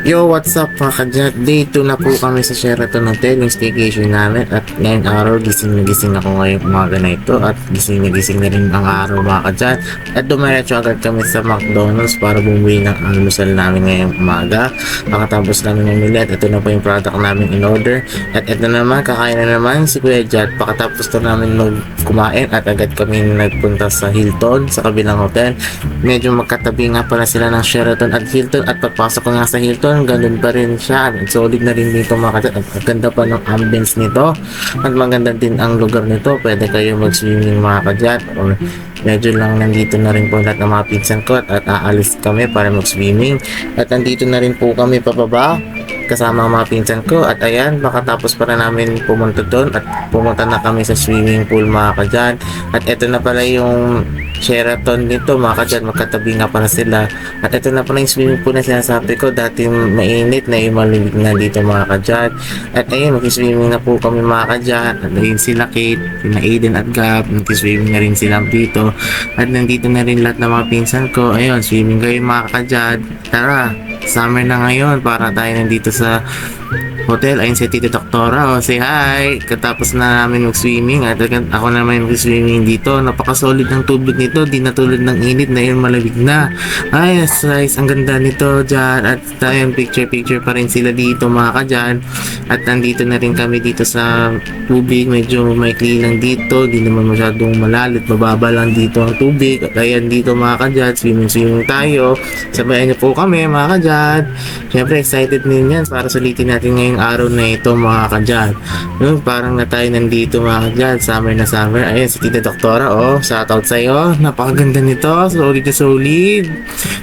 Yo, what's up mga kadyat? Day 2 na po kami sa Sheraton Hotel, yung staycation namin. At ngayong araw, gising na gising ako ngayong umaga na ito. At gising na gising na rin ang araw mga kadyat. At dumiretso agad kami sa McDonald's para bumili ng almusal namin ngayong umaga. Pakatapos namin mamili at ito na po yung product namin in order. At ito naman, kakain na naman si Kuya Jad. Pakatapos na namin mag kumain at agad kami nagpunta sa Hilton sa kabilang hotel. Medyo magkatabi nga pala sila ng Sheraton at Hilton at pagpasok ko nga sa Hilton, ganun pa rin siya. Solid na rin dito mga kadyat. At ang ganda pa ng ambience nito. At maganda din ang lugar nito. Pwede kayo mag-swimming mga kadyat. Or medyo lang nandito na rin po lahat ng mga pinsan ko at, at aalis kami para mag-swimming. At nandito na rin po kami papaba kasama ang mga pinsan ko. At ayan makatapos para namin pumunta doon at pumunta na kami sa swimming pool mga kadyan. At eto na pala yung Sheraton nito mga kadyan. Magkatabi nga pala sila. At eto na pala yung swimming pool na sinasabi ko. Dati mainit na yung malamig na dito mga kadyan. At ayun mag-swimming na po kami mga kadyan. At ayun sila Kate sina Aiden at Gab. Nag-swimming na rin sila dito. At nandito na rin lahat ng mga pinsan ko. Ayun swimming kayo mga kadyan. Tara summer na ngayon. Para tayo nandito sa uh, hotel ayun si Tito Doktora oh say hi. Katapos na namin mag-swimming at agad- ako naman mag-swimming dito. Napaka-solid ng tubig nito di na tulad ng init na yun malamig na. Ay guys ang ganda nito dyan. At ayun picture picture pa rin sila dito mga kadyan at nandito na rin kami dito sa tubig medyo maikli lang dito di naman masyadong malalit mababa lang dito ang tubig. At ayan dito mga kadyan swimming swimming tayo. Sabayan niyo po kami mga kadyan syempre excited din yan para sulitin natin ngayong araw na ito mga kadyan. Yun parang na tayo nandito mga kadyan. Summer na summer. Ayun si Tita Doktora oh. Shoutout sa'yo. Napakaganda nito. Solid na solid.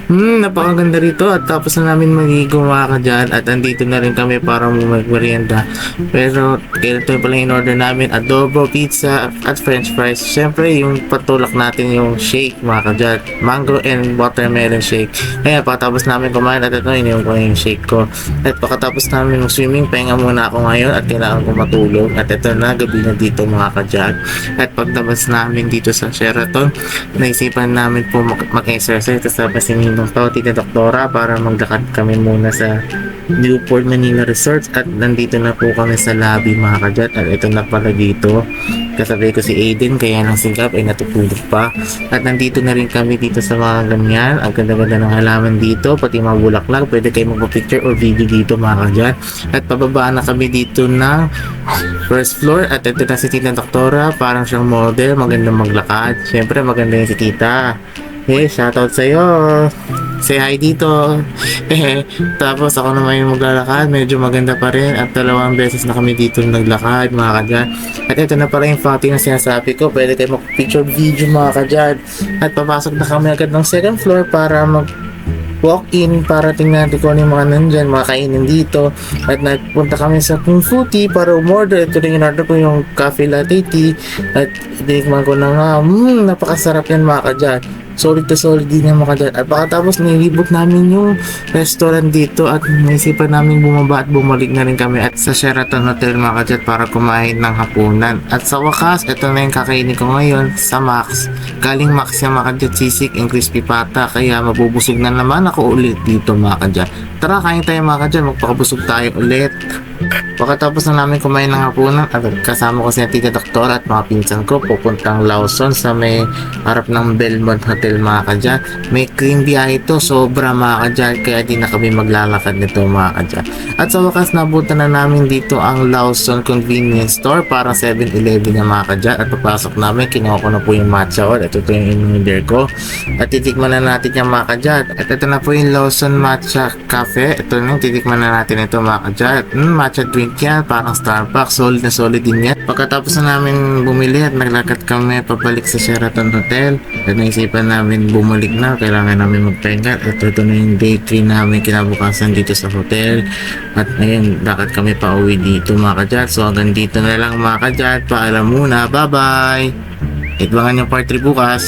Hmm napakaganda rito. At tapos na namin magigo mga kadyan. At andito na rin kami para magmerienda. Pero ganito pala yung order namin. Adobo pizza at french fries. Syempre yung patulak natin yung shake mga kadyan. Mango and watermelon shake. Kaya pagkatapos namin kumain. At ito ininom ko yung shake ko. At pagkatapos namin mag swimming pahinga muna ako ngayon at kailangan ko matulog. At ito na gabi na dito mga kadyan at pagtabas namin dito sa Sheraton naisipan namin po mag- mag-exercise. Kasama si Ninong Pao, Tita Doktora para maglakad kami muna sa Newport Manila Resort. At nandito na po kami sa lobby mga kadyat at ito na pala dito kasabay ko si Aiden kaya nang singkap ay natutulog pa. At nandito na rin kami dito sa mga ganyan. Ang ganda-ganda ng halaman dito pati mga bulaklak. Pwede kayo magpa-picture or video dito mga kadyat at pababaan na kami dito ng first floor. At ito na si Tita Doktora parang siyang model magandang maglakad. Syempre maganda yung si Tita Hey, shoutout sa'yo. Say hi dito. Eh, tapos ako naman yung maglalakad. Medyo maganda pa rin. At dalawang beses na kami dito naglakad, mga kadyan. At ito na pala yung fountain na sinasabi ko. Pwede kayo mag-picture video, mga kadyan. At papasok na kami agad ng second floor para mag walk-in para tingnan natin kung ano yung mga nandyan, mga kainin dito. At nagpunta kami sa Kung Fu Tea para umorder. Ito rin in-order ko yung cafe latte tea. At tinikman ko na nga, hmm, napakasarap yan mga kadyan. Solid to solid din yung mga kadyan. At pagkatapos nilibot namin yung restaurant dito at naisipan namin bumaba at bumalik na rin kami at sa Sheraton Hotel mga kadyan para kumain ng hapunan. At sa wakas, ito na yung kakainin ko ngayon sa Max. Galing Max yung mga kadyan sisig and crispy pata kaya mabubusog na naman ako ulit dito mga kadyan. Tara, kain tayo mga kadyan, magpakabusog tayo ulit. Pagkatapos na namin kumain ng hapunan at kasama ko si Tita Doktor at mga pinsan ko pupuntang Lawson sa may harap ng Belmont Hotel mga kadyan. May clean biyahe ito, sobra mga kadyan kaya di na kami maglalakad nito mga kadyan. At sa wakas nabutan na namin dito ang Lawson Convenience Store para 7-Eleven na mga kadyan at papasok namin kinuha ko na po yung matcha oil. Ito po yung in-order ko. At titikman na natin yung mga kadyan at ito na po yung Lawson Matcha Cafe. Ito na titikman na natin ito mga kadyan mm, matcha drink yan parang Starbucks solid na solid din yan pagkatapos na namin bumili at naglakad kami pabalik sa Sheraton Hotel at naisipan namin bumalik na kailangan namin magpahinga. At ito na yung day 3 namin kinabukasan dito sa hotel. At ayun lakad kami pa uwi dito mga kadyan so hanggang dito na lang mga kadyan paalam muna. Bye bye Itbangan yung part 3 bukas